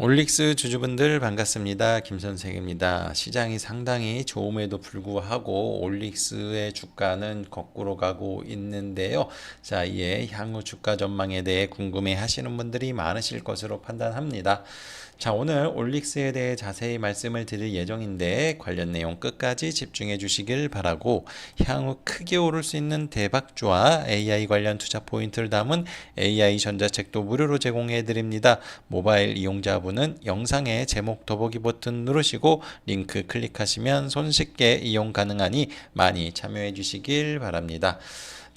올릭스 주주분들 반갑습니다. 김선생입니다. 시장이 상당히 좋음에도 불구하고 올릭스의 주가는 거꾸로 가고 있는데요. 자, 이에 향후 주가 전망에 대해 궁금해 하시는 분들이 많으실 것으로 판단합니다. 자, 오늘 올릭스에 대해 자세히 말씀을 드릴 예정인데 관련 내용 끝까지 집중해 주시길 바라고 향후 크게 오를 수 있는 대박주와 AI 관련 투자 포인트를 담은 AI 전자책도 무료로 제공해 드립니다. 모바일 이용자분은 영상의 제목 더보기 버튼 누르시고 링크 클릭하시면 손쉽게 이용 가능하니 많이 참여해 주시길 바랍니다.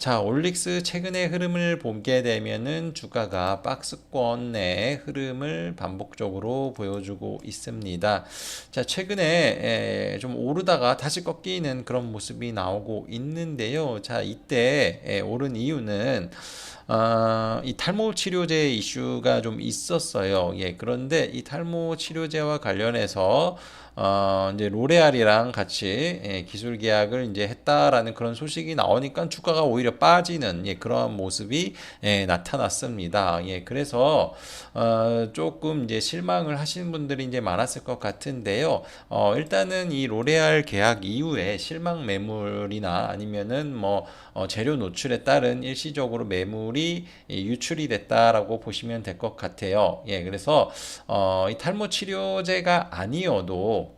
자, 올릭스 최근의 흐름을 보게 되면은 주가가 박스권 내 흐름을 반복적으로 보여주고 있습니다. 자, 최근에 좀 오르다가 다시 꺾이는 그런 모습이 나오고 있는데요. 자, 이때 오른 이유는 어, 이 탈모 치료제 이슈가 좀 있었어요. 예, 그런데 이 탈모 치료제와 관련해서 어, 이제 로레알이랑 같이 예, 기술 계약을 이제 했다라는 그런 소식이 나오니까 주가가 오히려 빠지는 예, 그런 모습이 예, 나타났습니다. 예, 그래서 어, 조금 이제 실망을 하신 분들이 이제 많았을 것 같은데요. 어, 일단은 이 로레알 계약 이후에 실망 매물이나 아니면은 뭐 어, 재료 노출에 따른 일시적으로 매물이 유출이 됐다라고 보시면 될 것 같아요. 예, 그래서 어, 이 탈모 치료제가 아니어도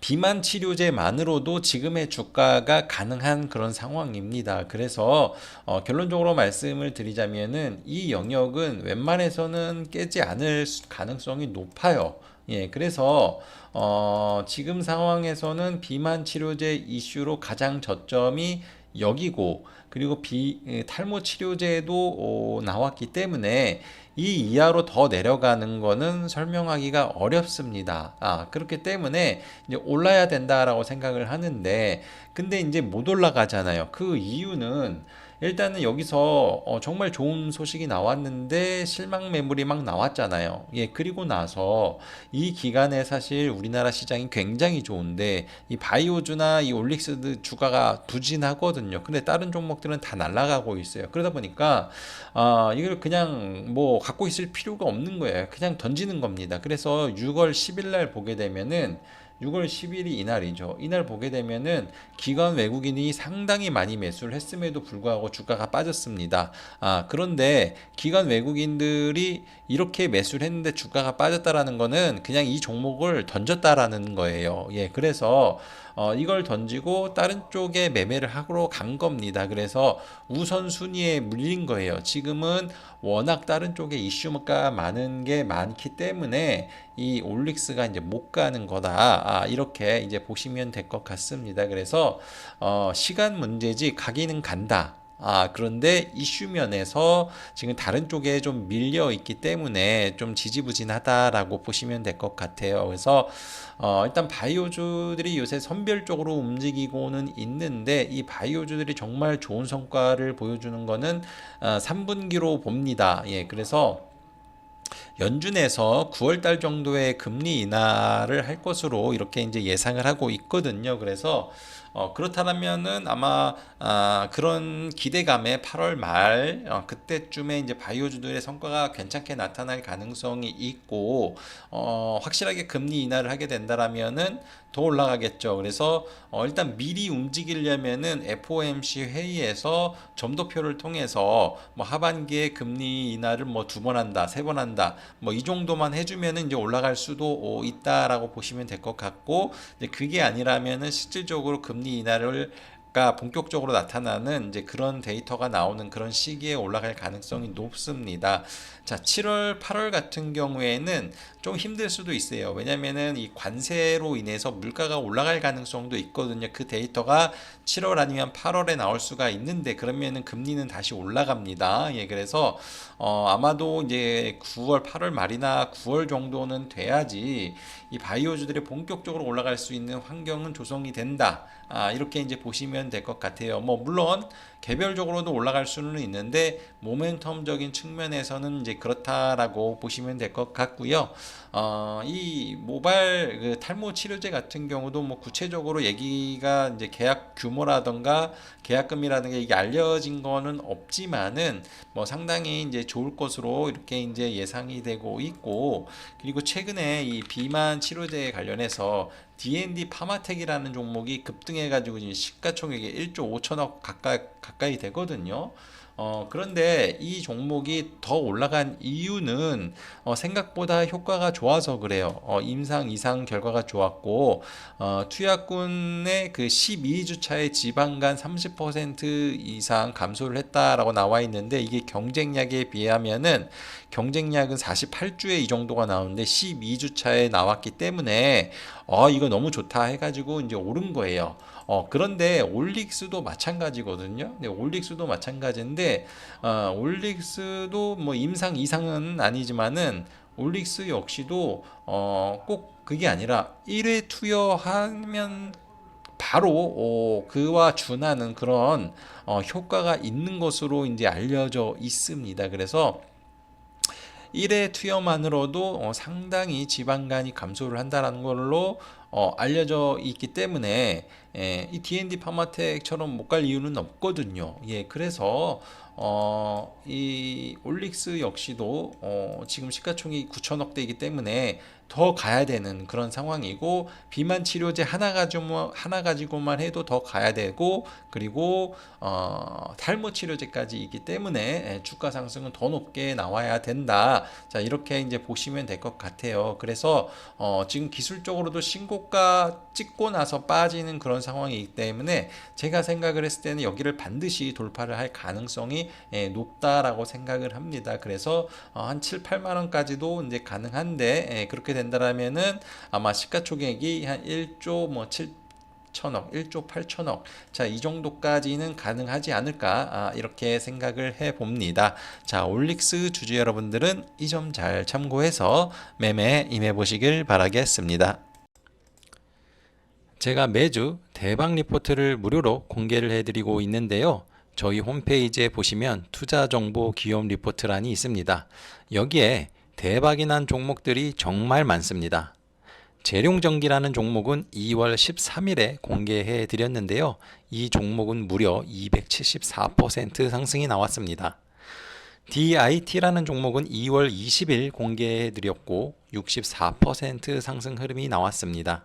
비만 치료제만으로도 지금의 주가가 가능한 그런 상황입니다. 그래서 어, 결론적으로 말씀을 드리자면은 이 영역은 웬만해서는 깨지 않을 가능성이 높아요. 예, 그래서 어, 지금 상황에서는 비만 치료제 이슈로 가장 저점이 여기고 그리고 비 탈모 치료제도 어, 나왔기 때문에 이 이하로 더 내려가는 거는 설명하기가 어렵습니다. 아, 그렇기 때문에 이제 올라야 된다라고 생각을 하는데 근데 이제 못 올라가잖아요. 그 이유는 일단은 여기서 어 정말 좋은 소식이 나왔는데 실망 매물이 막 나왔잖아요. 예, 그리고 나서 이 기간에 사실 우리나라 시장이 굉장히 좋은데 이 바이오주나 이 올릭스 주가가 부진하거든요. 근데 다른 종목들은 다 날아가고 있어요. 그러다 보니까 아, 이걸 그냥 뭐 갖고 있을 필요가 없는 거예요. 그냥 던지는 겁니다. 그래서 6월 10일 날 보게 되면은 6월 10일이 이날이죠. 이날 보게 되면은 기관 외국인이 상당히 많이 매수를 했음에도 불구하고 주가가 빠졌습니다. 아, 그런데 기관 외국인들이 이렇게 매수를 했는데 주가가 빠졌다라는 거는 그냥 이 종목을 던졌다라는 거예요. 예, 그래서 어, 이걸 던지고 다른 쪽에 매매를 하러 간 겁니다. 그래서 우선순위에 물린 거예요. 지금은 워낙 다른 쪽에 이슈가 많은 게 많기 때문에 이 올릭스가 이제 못 가는 거다. 아, 이렇게 이제 보시면 될 것 같습니다. 그래서 어, 시간 문제지 가기는 간다. 아, 그런데 이슈 면에서 지금 다른 쪽에 좀 밀려 있기 때문에 좀 지지부진하다라고 보시면 될 것 같아요. 그래서 어, 일단 바이오주들이 요새 선별적으로 움직이고는 있는데 이 바이오주들이 정말 좋은 성과를 보여주는 거는 어, 3분기로 봅니다. 예, 그래서 연준에서 9월 달 정도의 금리 인하를 할 것으로 이렇게 이제 예상을 하고 있거든요. 그래서 어, 그렇다면은 아마 아, 그런 기대감에 8월 말 어, 그때쯤에 이제 바이오주들의 성과가 괜찮게 나타날 가능성이 있고 어, 확실하게 금리 인하를 하게 된다라면은 더 올라가겠죠. 그래서 어, 일단 미리 움직이려면은 FOMC 회의에서 점도표를 통해서 뭐 하반기에 금리 인하를 뭐 두 번 한다, 세 번 한다, 뭐 이 정도만 해주면은 이제 올라갈 수도 있다라고 보시면 될 것 같고, 그게 아니라면은 실질적으로 금리 인하를 가 본격적으로 나타나는 이제 그런 데이터가 나오는 그런 시기에 올라갈 가능성이 높습니다. 자, 7월, 8월 같은 경우에는 좀 힘들 수도 있어요. 왜냐면은 이 관세로 인해서 물가가 올라갈 가능성도 있거든요. 그 데이터가 7월 아니면 8월에 나올 수가 있는데 그러면은 금리는 다시 올라갑니다. 예, 그래서 어, 아마도 이제 9월, 8월 말이나 9월 정도는 돼야지 이 바이오주들이 본격적으로 올라갈 수 있는 환경은 조성이 된다. 아, 이렇게 이제 보시면 될 것 같아요. 뭐 물론 개별적으로도 올라갈 수는 있는데 모멘텀적인 측면에서는 이제 그렇다라고 보시면 될 것 같고요. 어, 이 모발 그 탈모 치료제 같은 경우도 뭐 구체적으로 얘기가 이제 계약 규모라던가 계약금이라든가 이게 알려진 거는 없지만은 뭐 상당히 이제 좋을 것으로 이렇게 이제 예상이 되고 있고 그리고 최근에 이 비만 치료제 관련해서 D&D 파마텍이라는 종목이 급등해가지고 지금 시가총액이 1조 5천억 가까이, 가까이 되거든요. 어, 그런데 이 종목이 더 올라간 이유는 어, 생각보다 효과가 좋아서 그래요. 어, 임상 이상 결과가 좋았고 어, 투약군의 그 12주차의 지방간 30% 이상 감소를 했다라고 나와 있는데 이게 경쟁약에 비하면은 경쟁약은 48주에 이 정도가 나오는데 12주차에 나왔기 때문에 어 이거 너무 좋다 해가지고 이제 오른 거예요. 어 그런데 올릭스도 마찬가지거든요. 네, 올릭스도 마찬가지인데 어, 올릭스도 뭐 임상 이상은 아니지만은 올릭스 역시도 어, 꼭 그게 아니라 1회 투여하면 바로 어, 그와 준하는 그런 어, 효과가 있는 것으로 이제 알려져 있습니다. 그래서 1회 투여만으로도 어, 상당히 지방간이 감소를 한다는 걸로 어, 알려져 있기 때문에 예, 이 D&D 파마텍처럼 못 갈 이유는 없거든요. 예, 그래서 어, 이 올릭스 역시도 어, 지금 시가총이 9천억대이기 때문에 더 가야 되는 그런 상황이고 비만 치료제 하나 가지고 하나 가지고만 해도 더 가야 되고 그리고 어, 탈모 치료제까지 있기 때문에 예, 주가 상승은 더 높게 나와야 된다. 자 이렇게 이제 보시면 될 것 같아요. 그래서 어, 지금 기술적으로도 신고가 찍고 나서 빠지는 그런 상황이기 때문에 제가 생각을 했을 때는 여기를 반드시 돌파를 할 가능성이 예, 높다라고 생각을 합니다. 그래서 어, 한 7, 8만 원까지도 이제 가능한데 예, 그렇게 된다라면은 아마 시가총액이 한 1조 뭐 7, 천억, 1조 8천억. 자, 이 정도까지는 가능하지 않을까? 아, 이렇게 생각을 해 봅니다. 자, 올릭스 주주 여러분들은 이 점 잘 참고해서 매매 임해 보시길 바라겠습니다. 제가 매주 대박 리포트를 무료로 공개를 해드리고 있는데요. 저희 홈페이지에 보시면 투자 정보 기업 리포트란이 있습니다. 여기에 대박이 난 종목들이 정말 많습니다. 재룡전기라는 종목은 2월 13일에 공개해 드렸는데요. 이 종목은 무려 274% 상승이 나왔습니다. DIT라는 종목은 2월 20일 공개해 드렸고 64% 상승 흐름이 나왔습니다.